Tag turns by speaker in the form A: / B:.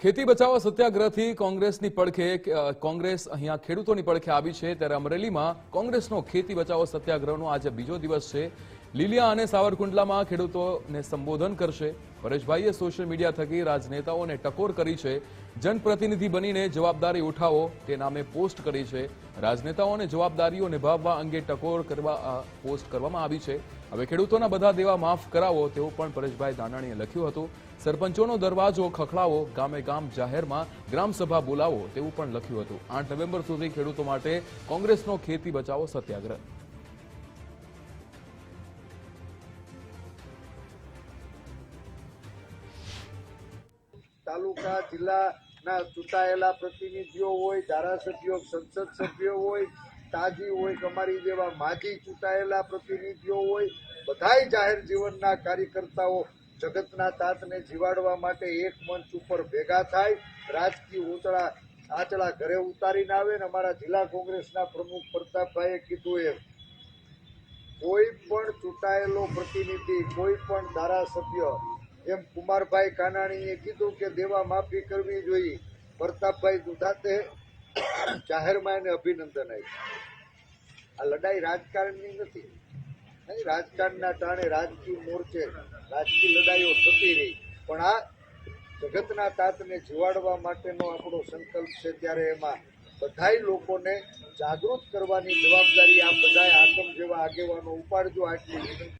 A: ખેતી બચાવો સત્યાગ્રહથી કોંગ્રેસની પડખે કોંગ્રેસ અહીંયા ખેડૂતોની પડખે આવી છે. ત્યારે અમરેલીમાં કોંગ્રેસનો ખેતી બચાવો સત્યાગ્રહનો આજે બીજો દિવસ છે. લીલિયા અને સાવરકુંડલામાં ખેડૂતોને સંબોધન કરશે. પરેશભાઈએ સોશિયલ મીડિયા થકી રાજનેતાઓને ટકોર કરી છે. જનપ્રતિનિધિ બનીને જવાબદારી ઉઠાવો તે નામે પોસ્ટ કરી છે. રાજનેતાઓને જવાબદારીઓ નિભાવવા અંગે ટકોર કરવા પોસ્ટ કરવામાં આવી છે. હવે ખેડૂતોના બધા દેવા માફ કરાવો તેવું પણ પરેશભાઈ દાનાણીએ લખ્યું હતું. સરપંચોનો દરવાજો ખખડાવો, ગામે ગામ જાહેરમાં ગ્રામસભા બોલાવો તેવું પણ લખ્યું હતું. આઠ નવેમ્બર સુધી ખેડૂતો માટે કોંગ્રેસનો ખેતી બચાવો સત્યાગ્રહ
B: તાલુકા, જિલ્લાના ચૂંટાયેલા પ્રતિનિધિઓ હોય, ધારાસભ્યો, સંસદ સભ્યો હોય, તાજી હોય કે અમારી જેવા માજી ચૂંટાયેલા પ્રતિનિધિઓ હોય, બધાય જાહેર જીવનના કાર્યકર્તાઓ જગતના તાતને જીવાડવા માટે એક મંચ ઉપર ભેગા થાય, રાજકીય ઉતળા આચળા ઘરે ઉતારીને આવે ને અમારા જિલ્લા કોંગ્રેસના પ્રમુખ પ્રતાપભાઈએ કીધું એમ. કોઈ પણ ચૂંટાયેલો પ્રતિનિધિ, કોઈ પણ ધારાસભ્ય એમ કુમારભાઈ કાનાણીએ કીધું કે દેવા માફી કરવી જોઈએ. પ્રતાપભાઈ દુધાતે જાહેરમાં એને અભિનંદન આપ્યું. આ લડાઈ રાજકારણની નથી. નહીં, રાજકારણના ટાણે રાજકીય મોરચે રાજકીય લડાઈઓ થતી રહી. પણ આ જગતના તાતને જીવાડવા માટેનો આપણો સંકલ્પ છે ત્યારે એમાં બધાય લોકોને જાગૃત કરવાની જવાબદારી આ બધાય આતમ જેવા આગેવાનો ઉપાડજો આટલી